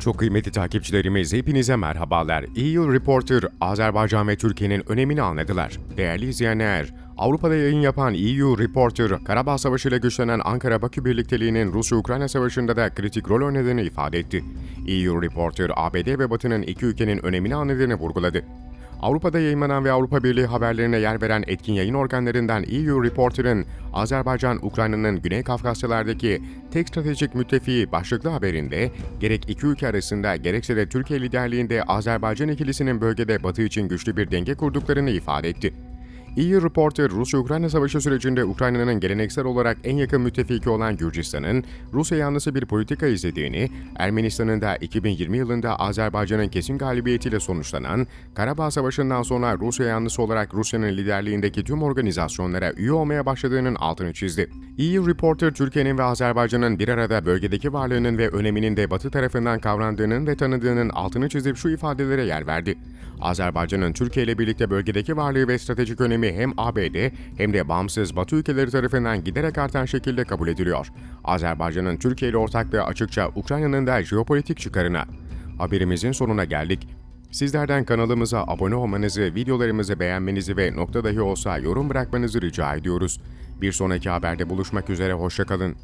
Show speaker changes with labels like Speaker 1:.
Speaker 1: Çok kıymetli takipçilerimiz hepinize merhabalar. EU Reporter, Azerbaycan ve Türkiye'nin önemini anladılar. Değerli izleyenler, Avrupa'da yayın yapan EU Reporter, Karabağ Savaşı ile güçlenen Ankara-Bakü birlikteliğinin Rusya-Ukrayna Savaşı'nda da kritik rol oynadığını ifade etti. EU Reporter, ABD ve Batı'nın iki ülkenin önemini anladığını vurguladı. Avrupa'da yayınlanan ve Avrupa Birliği haberlerine yer veren etkin yayın organlarından EU Reporter'ın Azerbaycan, Ukrayna'nın Güney Kafkasyalardaki tek stratejik müttefiği başlıklı haberinde gerek iki ülke arasında gerekse de Türkiye liderliğinde Azerbaycan ikilisinin bölgede Batı için güçlü bir denge kurduklarını ifade etti. EU Reporter, Rusya-Ukrayna savaşı sürecinde Ukrayna'nın geleneksel olarak en yakın müttefiki olan Gürcistan'ın Rusya yanlısı bir politika izlediğini, Ermenistan'ın da 2020 yılında Azerbaycan'ın kesin galibiyetiyle sonuçlanan Karabağ Savaşı'ndan sonra Rusya yanlısı olarak Rusya'nın liderliğindeki tüm organizasyonlara üye olmaya başladığının altını çizdi. EU Reporter, Türkiye'nin ve Azerbaycan'ın bir arada bölgedeki varlığının ve öneminin de Batı tarafından kavrandığının ve tanıdığının altını çizip şu ifadelere yer verdi. Azerbaycan'ın Türkiye ile birlikte bölgedeki varlığı ve stratejik önemi hem ABD hem de bağımsız Batı ülkeleri tarafından giderek artan şekilde kabul ediliyor. Azerbaycan'ın Türkiye ile ortaklığı açıkça Ukrayna'nın da jeopolitik çıkarına. Haberimizin sonuna geldik. Sizlerden kanalımıza abone olmanızı, videolarımızı beğenmenizi ve nokta dahi olsa yorum bırakmanızı rica ediyoruz. Bir sonraki haberde buluşmak üzere, hoşçakalın.